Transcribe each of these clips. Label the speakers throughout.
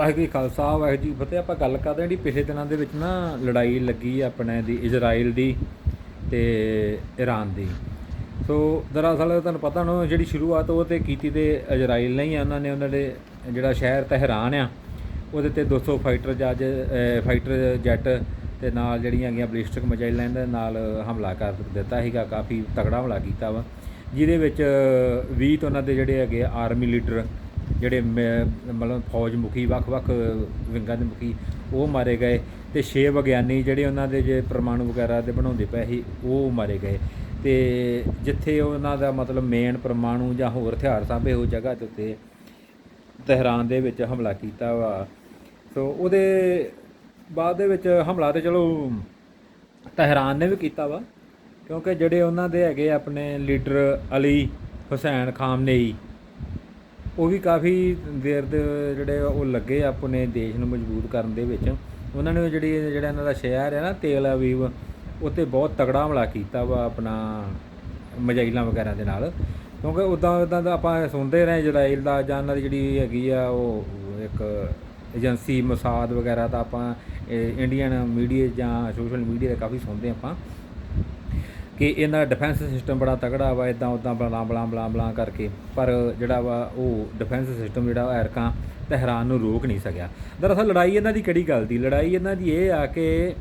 Speaker 1: ਵਾਹਿਗੁਰੂ ਜੀ ਖਾਲਸਾ, ਵਾਹਿਗੁਰੂ ਜੀ ਫਤਿਹ। ਆਪਾਂ ਗੱਲ ਕਰਦੇ ਹਾਂ ਜਿਹੜੀ ਪਿਛਲੇ ਦਿਨਾਂ ਦੇ ਵਿੱਚ ਨਾ ਲੜਾਈ ਲੱਗੀ ਆਪਣੇ ਦੀ, ਇਜ਼ਰਾਈਲ ਦੀ ਤੇ ਈਰਾਨ ਦੀ। ਸੋ ਦਰਅਸਲ ਤੁਹਾਨੂੰ ਪਤਾ ਨਾ, ਜਿਹੜੀ ਸ਼ੁਰੂਆਤ ਉਹ ਤੇ ਕੀਤੀ ਤੇ ਇਜ਼ਰਾਈਲ ਨੇ ਹੀ ਆ, ਉਹਨਾਂ ਨੇ ਉਹਨਾਂ ਦੇ ਜਿਹੜਾ ਸ਼ਹਿਰ ਤਹਿਰਾਨ ਆ, ਉਹਦੇ ਤੇ 200 ਫਾਈਟਰ ਜੱਜ ਫਾਈਟਰ ਜੈਟ ਤੇ ਨਾਲ ਜਿਹੜੀਆਂ ਹੈਗੀਆਂ ਬਲਿਸਟਿਕ ਮਿਜ਼ਾਈਲਾਂ ਦੇ ਨਾਲ ਹਮਲਾ ਕਰ ਦਿੱਤਾ ਸੀਗਾ, ਕਾਫੀ ਤਕੜਾ ਹਮਲਾ ਕੀਤਾ ਵਾ। ਜਿਹਦੇ ਵਿੱਚ 20 ਤੋਂ ਉਹਨਾਂ ਦੇ ਜਿਹੜੇ ਹੈਗੇ ਆਰਮੀ ਲੀਡਰ ਜਿਹੜੇ ਮ- ਮਤਲਬ ਫੌਜ ਮੁਖੀ ਵੱਖ-ਵੱਖ ਵਿੰਗਾਂ ਦੇ ਮੁਖੀ, ਉਹ ਮਾਰੇ ਗਏ ਤੇ 6 ਵਿਗਿਆਨੀ ਜਿਹੜੇ ਉਹਨਾਂ ਦੇ ਜੇ ਪਰਮਾਣੂ ਵਗੈਰਾ ਦੇ ਬਣਾਉਂਦੇ ਪਏ ਸੀ, ਉਹ ਮਾਰੇ ਗਏ। ਤੇ ਜਿੱਥੇ ਉਹਨਾਂ ਦਾ ਮਤਲਬ ਮੇਨ ਪਰਮਾਣੂ ਜਾਂ ਹੋਰ ਹਥਿਆਰ ਸਾਂਭੇ ਹੋ ਜਗ੍ਹਾ ਦੇ ਉੱਤੇ ਤਹਿਰਾਨ ਦੇ ਵਿੱਚ ਹਮਲਾ ਕੀਤਾ ਵਾ। ਸੋ ਉਹਦੇ ਬਾਅਦ ਦੇ ਵਿੱਚ ਹਮਲਾ ਤੇ ਚਲੋ ਤਹਿਰਾਨ ਨੇ ਵੀ ਕੀਤਾ ਵਾ, ਕਿਉਂਕਿ ਜਿਹੜੇ ਉਹਨਾਂ ਦੇ ਹੈਗੇ ਆਪਣੇ ਲੀਡਰ ਅਲੀ ਹੁਸੈਨ ਖਾਮਨੇਈ ਉਹ ਵੀ ਕਾਫੀ ਦੇਰ ਦੇ ਜਿਹੜੇ ਉਹ ਲੱਗੇ ਆਪਣੇ ਦੇਸ਼ ਨੂੰ ਮਜ਼ਬੂਤ ਕਰਨ ਦੇ ਵਿੱਚ। ਉਹਨਾਂ ਨੇ ਜਿਹੜੀ ਜਿਹੜਾ ਇਹਨਾਂ ਦਾ ਸ਼ਹਿਰ ਹੈ ਨਾ, ਤੇਲ ਅਵੀਵ ਉੱਤੇ ਬਹੁਤ ਤਗੜਾ ਹਮਲਾ ਕੀਤਾ ਵਾ ਆਪਣਾ ਮਜਾਈਲਾਂ ਵਗੈਰਾ ਦੇ ਨਾਲ। ਕਿਉਂਕਿ ਉਦਾਂ ਉਦਾਂ ਦਾ ਆਪਾਂ ਸੁਣਦੇ ਰਹੇ ਇਜ਼ਰਾਈਲ ਦਾ, ਜਾਂ ਇਹਨਾਂ ਦੀ ਜਿਹੜੀ ਹੈਗੀ ਆ ਉਹ ਇੱਕ ਏਜੰਸੀ ਮਸਾਦ ਵਗੈਰਾ ਤਾਂ ਆਪਾਂ ਇੰਡੀਅਨ ਮੀਡੀਆ ਜਾਂ ਸੋਸ਼ਲ ਮੀਡੀਆ ਤੇ ਕਾਫੀ ਸੁਣਦੇ ਆਪਾਂ। ਕਿ ਇਹਨਾਂ ਦਾ ਡਿਫੈਂਸ ਸਿਸਟਮ ਬੜਾ ਤਗੜਾ ਵਾ ਇਦਾਂ ਉਦਾਂ ਬਲਾ ਬਲਾ ਬਲਾ ਬਲਾ ਕਰਕੇ, ਪਰ ਜਿਹੜਾ ਵਾ ਉਹ ਡਿਫੈਂਸ ਸਿਸਟਮ ਜਿਹੜਾ ਐਰਕਾਂ ਤਹਿਰਾਨ ਨੂੰ ਰੋਕ ਨਹੀਂ ਸਕਿਆ। ਦਰਅਸਲ ਲੜਾਈ ਇਹਨਾਂ ਦੀ ਕਿਹੜੀ ਗੱਲ ਦੀ? ਲੜਾਈ ਇਹਨਾਂ ਦੀ ਇਹ ਆ ਕਿ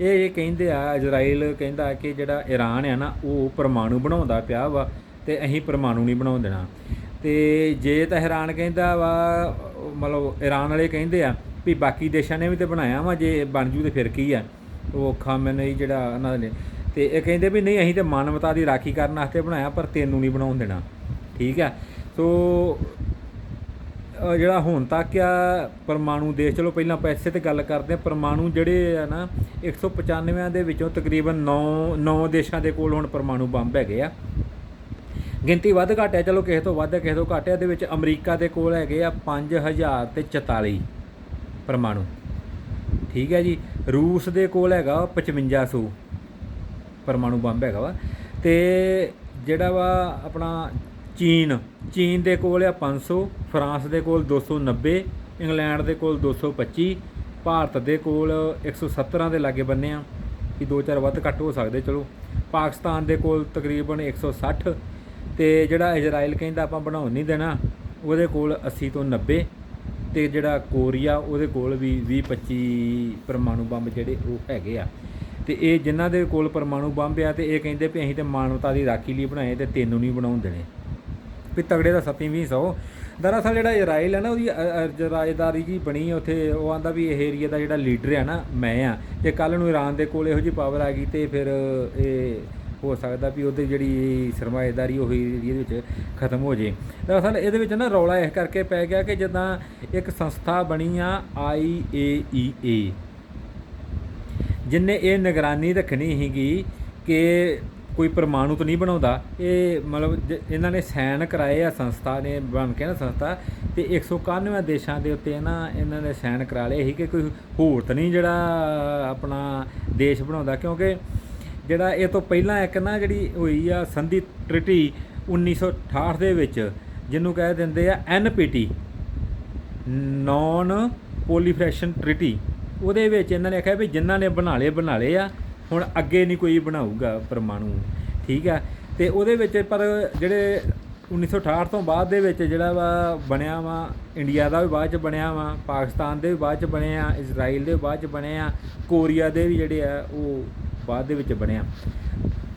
Speaker 1: ਇਹ ਇਹ ਕਹਿੰਦੇ ਆ, ਇਜ਼ਰਾਈਲ ਕਹਿੰਦਾ ਕਿ ਜਿਹੜਾ ਈਰਾਨ ਆ ਨਾ, ਉਹ ਪਰਮਾਣੂ ਬਣਾਉਂਦਾ ਪਿਆ ਵਾ ਤੇ ਅਸੀਂ ਪਰਮਾਣੂ ਨਹੀਂ ਬਣਾਉਣ ਦੇਣਾ। ਤੇ ਜੇ ਤਹਿਰਾਨ ਕਹਿੰਦਾ ਵਾ, ਮਤਲਬ ਈਰਾਨ ਵਾਲੇ ਕਹਿੰਦੇ ਆ ਵੀ ਬਾਕੀ ਦੇਸ਼ਾਂ ਨੇ ਵੀ ਤੇ ਬਣਾਇਆ ਵਾ, ਜੇ ਬਣ ਜੂ ਤੇ ਫਿਰ ਕੀ ਆ? ਉਹ ਖਾਮਨਈ ਜਿਹੜਾ ਉਹਨਾਂ ਨੇ ਤੇ ਇਹ ਕਹਿੰਦੇ ਵੀ ਨਹੀਂ, ਅਸੀਂ ਤੇ ਮਾਨਵਤਾ ਦੀ ਰਾਖੀ ਕਰਨ ਵਾਸਤੇ ਬਣਾਇਆ, ਪਰ ਤੈਨੂੰ ਨਹੀਂ ਬਣਾਉਣ ਦੇਣਾ। ਠੀਕ ਆ ਸੋ ਜਿਹੜਾ ਹੁਣ ਤੱਕ ਆ, ਪਰਮਾਣੂ ਦੇਸ਼, ਚਲੋ ਪਹਿਲਾਂ ਪੈਸੇ ਤੇ ਗੱਲ ਕਰਦੇ ਆ ਪਰਮਾਣੂ ਜਿਹੜੇ ਆ ਨਾ 195 ਦੇ ਵਿੱਚੋਂ ਤਕਰੀਬਨ 9 9 ਦੇਸ਼ਾਂ ਦੇ ਕੋਲ ਹੁਣ ਪਰਮਾਣੂ ਬੰਬ ਹੈਗੇ ਆ। ਗਿਣਤੀ ਵੱਧ ਘੱਟ ਹੈ, ਚਲੋ ਕਿਸੇ ਤੋਂ ਵੱਧ ਹੈ ਕਿਸੇ ਤੋਂ ਘੱਟ ਹੈ। ਇਹਦੇ ਵਿੱਚ ਅਮਰੀਕਾ ਦੇ ਕੋਲ ਹੈਗੇ ਆ 5000 ਤੇ 44 ਪਰਮਾਣੂ। ਠੀਕ ਹੈ ਜੀ? ਰੂਸ ਦੇ ਕੋਲ ਹੈਗਾ 5500 ਪਰਮਾਣੂ ਬੰਬ ਹੈਗਾ ਵਾ। ਤੇ ਜਿਹੜਾ ਵਾ ਆਪਣਾ ਚੀਨ ਚੀਨ ਦੇ ਕੋਲ ਆ 500 ਫਰਾਂਸ ਦੇ ਕੋਲ 290 ਇੰਗਲੈਂਡ ਦੇ ਕੋਲ 225 ਭਾਰਤ ਦੇ ਕੋਲ 117 ਦੇ ਲਾਗੇ ਬੰਨੇ ਆ। ਕਿ ਦੋ ਚਾਰ ਵੱਧ ਘੱਟ ਹੋ ਸਕਦੇ, ਚਲੋ। ਪਾਕਿਸਤਾਨ ਦੇ ਕੋਲ ਤਕਰੀਬਨ 160 ਤੇ ਜਿਹੜਾ ਇਜ਼ਰਾਈਲ ਕਹਿੰਦਾ ਆਪਾਂ ਬਣਾਉਣ ਨਹੀਂ ਦੇਣਾ, ਉਹਦੇ ਕੋਲ 80 ਤੋਂ 90 ਤੇ ਜਿਹੜਾ ਕੋਰੀਆ ਉਹਦੇ ਕੋਲ ਵੀ 20 25 ਪਰਮਾਣੂ ਬੰਬ ਜਿਹੜੇ ਉਹ ਹੈਗੇ ਆ। ਤੇ ਇਹ ਜਿਨ੍ਹਾਂ ਦੇ ਕੋਲ ਪਰਮਾਣੂ ਬੰਬ ਆ ਤੇ ਇਹ ਕਹਿੰਦੇ ਵੀ ਅਸੀਂ ਤੇ ਮਾਨਵਤਾ ਦੀ ਰਾਖੀ ਲਈ ਬਣਾਏ ਤੇ ਤੈਨੂੰ ਨਹੀਂ ਬਣਾਉਣ ਦੇਣੇ। ਵੀ ਤਗੜੇ ਦਾ ਸੱਤੀ ਵੀ ਸੌ। ਦਰਅਸਲ ਜਿਹੜਾ ਇਜ਼ਰਾਈਲ ਹੈ ਨਾ, ਉਹਦੀ ਰਾਜਦਾਰੀ ਜੀ ਬਣੀ ਉੱਥੇ, ਉਹ ਆਂਦਾ ਵੀ ਇਹ ਏਰੀਆ ਦਾ ਜਿਹੜਾ ਲੀਡਰ ਹੈ ਨਾ, ਮੈਂ ਆ। ਤੇ ਕੱਲ ਨੂੰ ਈਰਾਨ ਦੇ ਕੋਲ ਇਹੋ ਜਿਹੀ ਪਾਵਰ ਆ ਗਈ ਤੇ ਫਿਰ ਇਹ ਹੋ ਸਕਦਾ ਵੀ ਉਹਦੀ ਜਿਹੜੀ ਸਰਮਾਏਦਾਰੀ ਉਹ ਏਰੀਏ ਦੇ ਵਿੱਚ ਖਤਮ ਹੋ ਜੇ। ਦਰਅਸਲ ਇਹਦੇ ਵਿੱਚ ਨਾ ਰੌਲਾ ਇਸ ਕਰਕੇ ਪੈ ਗਿਆ ਕਿ ਜਦਾਂ ਇੱਕ ਸੰਸਥਾ ਬਣੀ ਆ IAEA ਜਿਨੇ ਇਹ ਨਿਗਰਾਨੀ ਰੱਖਣੀ ਸੀਗੀ ਕਿ ਕੋਈ ਪਰਮਾਣੂ ਤਾਂ ਨਹੀਂ ਬਣਾਉਂਦਾ, ਇਹ ਮਤਲਬ ਜ- ਇਹਨਾਂ ਨੇ ਸਾਈਨ ਕਰਾਏ ਆ ਸੰਸਥਾ ਨੇ, ਬਣ ਕੇ ਨਾ ਸੰਸਥਾ, ਤੇ 191 ਦੇਸ਼ਾਂ ਦੇ ਉੱਤੇ ਨਾ ਇਹਨਾਂ ਨੇ ਸਾਈਨ ਕਰਾ ਲਏ ਸੀ ਕਿ ਕੋਈ ਹੋਰ ਤਾਂ ਨਹੀਂ ਜਿਹੜਾ ਆਪਣਾ ਦੇਸ਼ ਬਣਾਉਂਦਾ, ਕਿਉਂਕਿ ਜਿਹੜਾ ਇਹ ਤੋਂ ਪਹਿਲਾਂ ਇੱਕ ਨਾ ਜਿਹੜੀ ਹੋਈ ਆ ਸੰਧੀ ਟ੍ਰਿਟੀ 1968 ਦੇ ਵਿੱਚ, ਜਿਹਨੂੰ ਕਹਿ ਦਿੰਦੇ ਆ NPT ਨੌਨ ਪੋਲੀਫਰੇਸ਼ਨ ਟ੍ਰਿਟੀ। ਉਹਦੇ ਵਿੱਚ ਇਹਨਾਂ ਨੇ ਆਖਿਆ ਵੀ ਜਿਨ੍ਹਾਂ ਨੇ ਬਣਾ ਲਏ ਬਣਾ ਲਏ ਆ, ਹੁਣ ਅੱਗੇ ਨਹੀਂ ਕੋਈ ਬਣਾਊਗਾ ਪਰਮਾਣੂ, ਠੀਕ ਆ? ਤੇ ਉਹਦੇ ਵਿੱਚ ਪਰ ਜਿਹੜੇ 1968 ਤੋਂ ਬਾਅਦ ਦੇ ਵਿੱਚ ਜਿਹੜਾ ਵਾ ਬਣਿਆ ਵਾ, ਇੰਡੀਆ ਦਾ ਵੀ ਬਾਅਦ ਚ ਬਣਿਆ ਵਾ, ਪਾਕਿਸਤਾਨ ਦੇ ਵੀ ਬਾਅਦ ਚ ਬਣੇ ਆ, ਇਜ਼ਰਾਈਲ ਦੇ ਬਾਅਦ ਚ ਬਣੇ ਆ, ਕੋਰੀਆ ਦੇ ਵੀ ਜਿਹੜੇ ਆ, ਉਹ ਬਾਅਦ ਦੇ ਵਿੱਚ ਬਣੇ ਆ।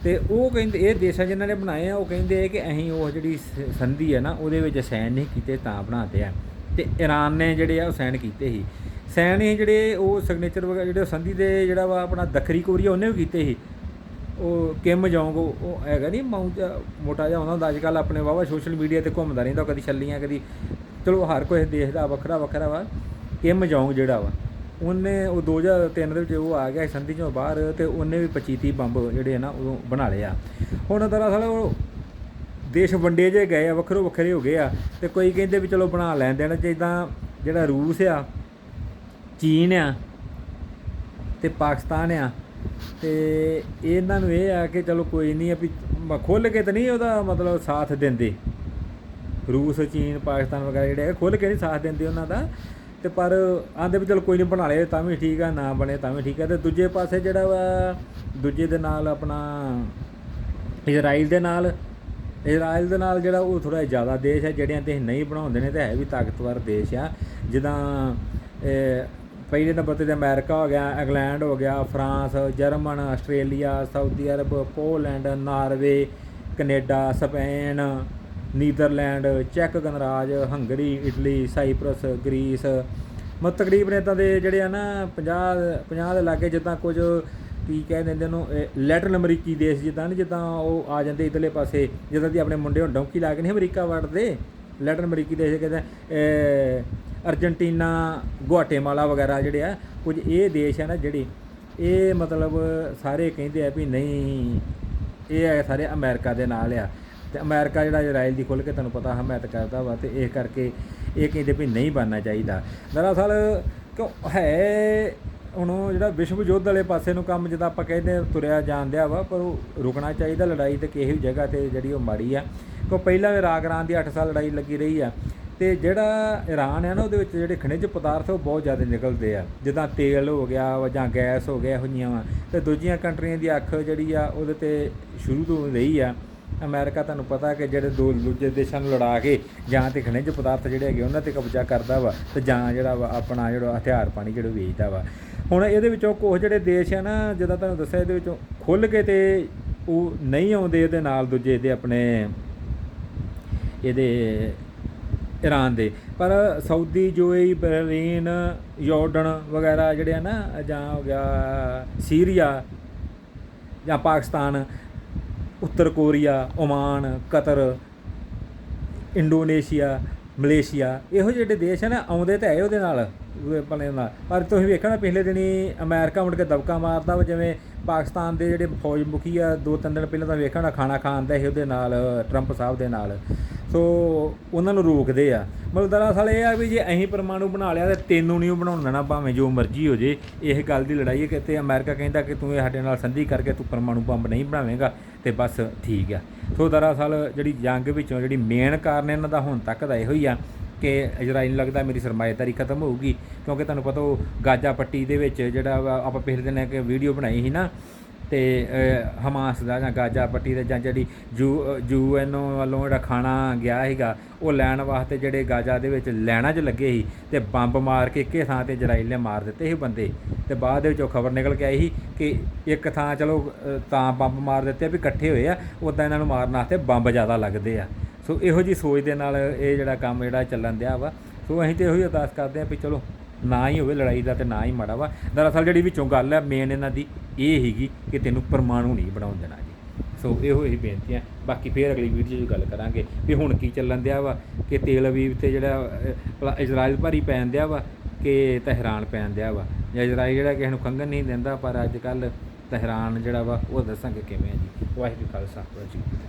Speaker 1: ਤੇ ਉਹ ਕਹਿੰਦੇ, ਇਹ ਦੇਸ਼ਾਂ ਜਿਨ੍ਹਾਂ ਨੇ ਬਣਾਏ ਆ, ਉਹ ਕਹਿੰਦੇ ਆ ਕਿ ਅਸੀਂ ਉਹ ਜਿਹੜੀ ਸ- ਸੰਧੀ ਹੈ ਨਾ, ਉਹਦੇ ਵਿੱਚ ਸਾਈਨ ਨਹੀਂ ਕੀਤੇ ਤਾਂ ਬਣਾਤੇ ਆ। ਤੇ ਈਰਾਨ ਨੇ ਜਿਹੜੇ ਆ, ਉਹ ਸਾਈਨ ਕੀਤੇ ਸੀ। ਸੈਨ ਇਹ ਜਿਹੜੇ ਉਹ ਸਿਗਨੇਚਰ ਵਗੈਰਾ ਜਿਹੜੇ ਉਹ ਸੰਧੀ ਦੇ ਜਿਹੜਾ ਵਾ ਆਪਣਾ ਦੱਖਣੀ ਕੋਰੀਆ ਉਹਨੇ ਵੀ ਕੀਤੇ ਸੀ। ਉਹ ਕਿਮ ਜੋਂਗ, ਉਹ ਹੈਗਾ ਨਹੀਂ ਮਾਊ ਮੋਟਾ ਜਿਹਾ ਹੁੰਦਾ ਅੱਜ ਕੱਲ ਆਪਣੇ ਵਾਵਾ ਸੋਸ਼ਲ ਮੀਡੀਆ ਤੇ ਘੁੰਮਦਾ ਰਹਿੰਦਾ, ਕਦੀ ਛੱਲੀਆਂ, ਕਦੀ ਚਲੋ ਹਰ ਕੋਈ ਦੇਸ਼ ਦਾ ਵੱਖਰਾ ਵੱਖਰਾ ਵਾ। ਕਿਮ ਜੋਂਗ ਜਿਹੜਾ ਵਾ, ਉਹਨੇ ਉਹ 2003 ਦੇ ਵਿੱਚ ਉਹ ਆ ਗਿਆ ਸੰਧੀ ਚੋਂ ਬਾਹਰ ਤੇ ਉਹਨੇ ਵੀ 25 30 ਬੰਬ ਜਿਹੜੇ ਆ ਨਾ ਉਹ ਬਣਾ ਲਏ ਆ। ਹੁਣ ਦਰਅਸਲ ਉਹ ਦੇਸ਼ ਵੰਡੇ ਜੇ ਗਏ ਆ, ਵੱਖਰੋ ਵੱਖਰੇ ਹੋ ਗਏ ਆ ਤੇ ਕੋਈ ਕਹਿੰਦੇ ਵੀ ਚਲੋ ਬਣਾ ਲੈਣ ਦੇਣਾ ਚਾਹੀਦਾ ਜਿਹੜਾ ਰੂਸ ਆ ਚੀਨ ਆ ਤੇ ਪਾਕਿਸਤਾਨ ਆ ਤੇ ਇਹਨਾਂ ਨੂੰ ਇਹ ਆ ਕਿ ਚਲੋ ਕੋਈ ਨਹੀਂ ਆ ਵੀ ਖੁੱਲ ਕੇ ਤਾਂ ਨਹੀਂ ਉਹਦਾ ਮਤਲਬ ਸਾਥ ਦਿੰਦੇ। ਰੂਸ, ਚੀਨ, ਪਾਕਿਸਤਾਨ ਵਗੈਰਾ ਜਿਹੜੇ ਖੁੱਲ ਕੇ ਨਹੀਂ ਸਾਥ ਦਿੰਦੇ ਉਹਨਾਂ ਦਾ। ਤੇ ਪਰ ਆਂਦੇ ਵੀ ਚਲ ਕੋਈ ਨਹੀਂ ਬਣਾ ਲਏ, ਤਾਂ ਵੀ ਠੀਕ ਆ, ਨਾ ਬਣੇ ਤਾਂ ਵੀ ਠੀਕ ਆ। ਤੇ ਦੂਜੇ ਪਾਸੇ ਜਿਹੜਾ ਵਾ, ਦੂਜੇ ਦੇ ਨਾਲ ਆਪਣਾ ਇਜ਼ਰਾਈਲ ਦੇ ਨਾਲ, ਇਜ਼ਰਾਈਲ ਦੇ ਨਾਲ ਜਿਹੜਾ ਉਹ ਥੋੜਾ ਜ਼ਿਆਦਾ ਦੇਸ਼ ਹੈ ਜਿਹੜਿਆਂ ਤੇ ਨਹੀਂ ਬਣਾਉਂਦੇ ਨੇ, ਤੇ ਹੈ ਵੀ ਤਾਕਤਵਰ ਦੇਸ਼ ਆ। ਜਿੱਦਾਂ ਪਹਿਲੇ ਨੰਬਰ ਤੇ ਤਾਂ ਅਮਰੀਕਾ ਹੋ ਗਿਆ, ਇੰਗਲੈਂਡ ਹੋ ਗਿਆ, France, German, Australia, Saudi Arab, Poland, Norway, Canada, Spain, Netherlands, check ਗਣਰਾਜ, ਹੰਗਰੀ, ਇਟਲੀ, ਸਾਈਪ੍ਰਸ, ਗ੍ਰੀਸ। ਮਤ ਤਕਰੀਬਨ ਇਦਾਂ ਦੇ ਜਿਹੜੇ ਆ ਨਾ 50 50 ਦੇ ਲਾਗੇ ਜਿੱਦਾਂ ਕੁਝ ਕੀ ਕਹਿ ਦਿੰਦੇ ਨੂੰ ਇਹ ਅਮਰੀਕੀ ਦੇਸ਼ ਜਿੱਦਾਂ ਨੇ ਜਿੱਦਾਂ ਉਹ ਆ ਜਾਂਦੇ ਇਧਰਲੇ ਪਾਸੇ, ਜਿੱਦਾਂ ਦੀ ਆਪਣੇ ਮੁੰਡੇ ਹੁਣ ਡੌਂਕੀ ਲਾ ਕੇ ਨਹੀਂ ਅਮਰੀਕਾ ਵੜਦੇ ਲੈਟਨ ਅਮਰੀਕੀ ਦੇਸ਼ ਕਹਿੰਦੇ ਅਰਜਨਟੀਨਾ ਗੁਆਟੇਮਾਲਾ ਵਗੈਰਾ ਜਿਹੜੇ ਆ ਕੁਝ ਇਹ ਦੇਸ਼ ਆ ਨਾ ਜਿਹੜੇ ਇਹ ਮਤਲਬ ਸਾਰੇ ਕਹਿੰਦੇ ਆ ਵੀ ਨਹੀਂ ਇਹ ਹੈ ਸਾਰੇ ਅਮਰੀਕਾ ਦੇ ਨਾਲ ਆ। ਤੇ ਅਮਰੀਕਾ ਜਿਹੜਾ ਇਜ਼ਰਾਈਲ ਦੀ ਖੁੱਲ ਕੇ ਤੁਹਾਨੂੰ ਪਤਾ ਹਮਾਇਤ ਕਰਦਾ ਵਾ ਤੇ ਇਹ ਕਰਕੇ ਇਹ ਕਹਿੰਦੇ ਵੀ ਨਹੀਂ ਬਣਨਾ ਚਾਹੀਦਾ। ਦਰਅਸਲ ਕਿਉਂ ਹੈ ਹੁਣ ਉਹ ਜਿਹੜਾ ਵਿਸ਼ਵ ਯੁੱਧ ਵਾਲੇ ਪਾਸੇ ਨੂੰ ਕੰਮ ਜਿੱਦਾਂ ਆਪਾਂ ਕਹਿੰਦੇ ਹਾਂ, ਤੁਰਿਆ ਜਾਂਦਿਆ ਵਾ ਪਰ ਉਹ ਰੁਕਣਾ ਚਾਹੀਦਾ ਲੜਾਈ ਤੇ ਕਿਸੇ ਵੀ ਜਗ੍ਹਾ ਤੇ ਜਿਹੜੀ ਉਹ ਮਾੜੀ ਆ। ਕਿਉਂ ਪਹਿਲਾਂ ਇਰਾਕ ਇਰਾਨ ਦੀ 8 ਸਾਲ ਲੜਾਈ ਲੱਗੀ ਰਹੀ ਆ। ਤੇ ਜਿਹੜਾ ਈਰਾਨ ਹੈ ਨਾ, ਉਹਦੇ ਵਿੱਚ ਜਿਹੜੇ ਖਣਿਜ ਪਦਾਰਥ ਉਹ ਬਹੁਤ ਜ਼ਿਆਦਾ ਨਿਕਲਦੇ ਆ। ਜਿੱਦਾਂ ਤੇਲ ਹੋ ਗਿਆ ਵਾ ਜਾਂ ਗੈਸ ਹੋ ਗਿਆ, ਇਹੋ ਜਿਹੀਆਂ ਵਾ। ਤੇ ਦੂਜੀਆਂ ਕੰਟਰੀਆਂ ਦੀ ਅੱਖ ਜਿਹੜੀ ਆ, ਉਹਦੇ ਤੇ ਸ਼ੁਰੂ ਤੋਂ ਰਹੀ ਆ। ਅਮਰੀਕਾ ਤੁਹਾਨੂੰ ਪਤਾ ਕਿ ਜਿਹੜੇ ਦੋ ਦੂਜੇ ਦੇਸ਼ਾਂ ਨੂੰ ਲੜਾ ਕੇ ਜਾਂ ਤੇ ਖਣਿਜ ਪਦਾਰਥ ਜਿਹੜੇ ਹੈਗੇ, ਉਹਨਾਂ ਤੇ ਕਬਜ਼ਾ ਕਰਦਾ ਵਾ ਤੇ ਜਾਂ ਜਿਹੜਾ ਵਾ ਆਪਣਾ ਜਿਹੜਾ ਹਥਿਆਰ ਪਾਣੀ ਜਿਹੜਾ ਵੇਚਦਾ ਵਾ। ਹੁਣ ਇਹਦੇ ਵਿੱਚੋਂ ਕੁਝ ਜਿਹੜੇ ਦੇਸ਼ ਆ ਨਾ, ਜਿੱਦਾਂ ਤੁਹਾਨੂੰ ਦੱਸਿਆ, ਇਹਦੇ ਵਿੱਚੋਂ ਖੁੱਲ ਕੇ ਤੇ ਉਹ ਨਹੀਂ ਆਉਂਦੇ ਇਹਦੇ ਨਾਲ ਦੂਜੇ, ਇਹਦੇ ਆਪਣੇ ਇਹਦੇ ਈਰਾਨ ਦੇ। ਪਰ ਸਾਊਦੀ ਜੋਈ ਬਹਰੀਨ, ਯੋਰਡਨ ਵਗੈਰਾ ਜਿਹੜੇ ਆ ਨਾ, ਜਾਂ ਹੋ ਗਿਆ, ਸੀਰੀਆ ਜਾਂ ਪਾਕਿਸਤਾਨ, ਉੱਤਰ Korea, Oman, Qatar, Indonesia, Malaysia, ਇਹੋ ਜਿਹੇ ਜਿਹੜੇ ਦੇਸ਼ ਹਨ ਆਉਂਦੇ ਤਾਂ ਹੈ ਉਹਦੇ ਨਾਲ, ਉਹਦੇ ਆਪਣੇ ਨਾਲ। ਪਰ ਤੁਸੀਂ ਵੇਖਣਾ ਪਿਛਲੇ ਦਿਨੀ ਅਮਰੀਕਾ ਮੁੜ ਕੇ ਦਬਕਾ ਮਾਰਦਾ ਵਾ, ਜਿਵੇਂ ਪਾਕਿਸਤਾਨ ਦੇ ਜਿਹੜੇ ਫੌਜ ਮੁਖੀ ਆ, ਦੋ ਤਿੰਨ ਦਿਨ ਪਹਿਲਾਂ ਤਾਂ ਵੇਖਣਾ ਖਾਣਾ ਖਾਣ ਦਾ ਇਹ ਉਹਦੇ ਨਾਲ, ਟਰੰਪ ਸਾਹਿਬ ਦੇ ਨਾਲ। ਸੋ ਉਹਨਾਂ ਨੂੰ ਰੋਕਦੇ ਆ। ਮਤਲਬ ਦਰਅਸਲ ਇਹ ਆ ਵੀ ਜੇ ਅਸੀਂ ਪਰਮਾਣੂ ਬਣਾ ਲਿਆ ਤੇ ਤੈਨੂੰ ਨਹੀਂ ਉਹ ਬਣਾਉਣ ਦੇਣਾ, ਭਾਵੇਂ ਜੋ ਮਰਜ਼ੀ ਹੋ ਜੇ, ਇਹ ਗੱਲ ਦੀ ਲੜਾਈ ਹੈ ਕਿਤੇ ਅਮਰੀਕਾ ਕਹਿੰਦਾ ਕਿ ਤੂੰ ਇਹ ਸਾਡੇ ਨਾਲ ਸੰਧੀ ਕਰਕੇ ਤੂੰ ਪਰਮਾਣੂ ਬੰਬ ਨਹੀਂ ਬਣਾਵੇਂਗਾ ਤੇ ਬਸ ਠੀਕ ਆ। ਸੋ ਦਰਅਸਲ ਜਿਹੜੀ ਜੰਗ ਵਿੱਚੋਂ ਜਿਹੜੀ ਮੇਨ ਕਾਰਨ ਇਹਨਾਂ ਦਾ ਹੁਣ ਤੱਕ ਦਾ ਇਹੋ ਹੀ ਆ ਕਿ ਇਜ਼ਰਾਈਲ ਨੂੰ ਲੱਗਦਾ ਮੇਰੀ ਸਰਮਾਇਦਾਰੀ ਖਤਮ ਹੋਊਗੀ, ਕਿਉਂਕਿ ਤੁਹਾਨੂੰ ਪਤਾ ਉਹ ਗਾਜ਼ਾ ਪੱਟੀ ਦੇ ਵਿੱਚ ਜਿਹੜਾ ਵਾ ਆਪਾਂ ਪਿਛਲੇ ਦਿਨ ਇੱਕ ਵੀਡੀਓ ਬਣਾਈ ਸੀ ਨਾ ਤੇ ਹਮਾਸ ਦਾ ਜਾਂ ਗਾਜ਼ਾ ਪੱਟੀ ਦਾ ਜਾਂ ਜਿਹੜੀ ਯੂ ਯੂਐਨ ਵੱਲੋਂ ਜਿਹੜਾ ਖਾਣਾ ਗਿਆ ਸੀਗਾ, ਉਹ ਲੈਣ ਵਾਸਤੇ ਜਿਹੜੇ ਗਾਜ਼ਾ ਦੇ ਵਿੱਚ ਲੈਣਾ 'ਚ ਲੱਗੇ ਸੀ ਤੇ ਬੰਬ ਮਾਰ ਕੇ ਇੱਕੇ ਥਾਂ ਤੇ ਇਜ਼ਰਾਈਲ ਨੇ ਮਾਰ ਦਿੱਤੇ ਸੀ ਬੰਦੇ। ਤੇ ਬਾਅਦ ਦੇ ਵਿੱਚ ਉਹ ਖਬਰ ਨਿਕਲ ਕੇ ਆਈ ਸੀ ਕਿ ਇੱਕ ਥਾਂ ਚਲੋ ਤਾਂ ਬੰਬ ਮਾਰ ਦਿੱਤੇ ਵੀ ਇਕੱਠੇ ਹੋਏ ਆ ਉਦਾਂ ਇਹਨਾਂ ਨੂੰ ਮਾਰਨ ਵਾਸਤੇ ਬੰਬ ਜ਼ਿਆਦਾ ਲੱਗਦੇ ਆ। ਸੋ ਇਹੋ ਜੀ ਸੋਚ ਦੇ ਨਾਲ ਇਹ ਜਿਹੜਾ ਕੰਮ ਜਿਹੜਾ ਚੱਲਣ ਦਿਆ ਵਾ। ਸੋ ਅਸੀਂ ਤੇ ਇਹੋ ਹੀ ਅਰਦਾਸ ਕਰਦੇ ਆ ਵੀ ਚਲੋ ਨਾ ਹੀ ਹੋਵੇ ਲੜਾਈ ਦਾ ਤੇ ਨਾ ਹੀ ਮਾੜਾ ਵਾ। ਦਰਅਸਲ ਜਿਹੜੀ ਵਿੱਚੋਂ ਗੱਲ ਹੈ ਮੇਨ ਇਹਨਾਂ ਦੀ ਇਹ ਹੀਗੀ ਕਿ ਤੈਨੂੰ ਪਰਮਾਣੂ ਨਹੀਂ ਬਣਾਉਣ ਦੇਣਾ ਜੀ। ਸੋ ਇਹੋ ਹੀ ਹੈ ਬਾਕੀ ਫੇਰ ਅਗਲੀ ਵੀਡੀਓ 'ਚ ਗੱਲ ਕਰਾਂਗੇ ਵੀ ਹੁਣ ਕੀ ਚੱਲਣ ਦਿਆ ਵਾ ਕਿ ਤੇਲ ਅਵੀਵ ਤੇ ਜਿਹੜਾ ਅਹ, ਭਲਾ ਇਜ਼ਰਾਈਲ ਭਾਰੀ ਪੈਣ ਦਿਆ ਵਾ ਕਿ ਤਹਿਰਾਨ ਪੈਣ ਦਿਆ ਵਾ। ਜਾਂ ਇਜ਼ਰਾਈਲ ਜਿਹੜਾ ਕਿਸੇ ਨੂੰ ਖੰਗਨ ਨਹੀਂ ਦਿੰਦਾ ਪਰ ਅੱਜ ਕੱਲ ਤਹਿਰਾਨ ਜਿਹੜਾ ਵਾ ਉਹ ਦੱਸਾਂਗੇ ਕਿਵੇਂ ਹੈ ਜੀ। ਵਾਹਿਗੁਰੂ ਖਾਲਸਾ ਵਾਹਿਗੁਰੂ ਜੀ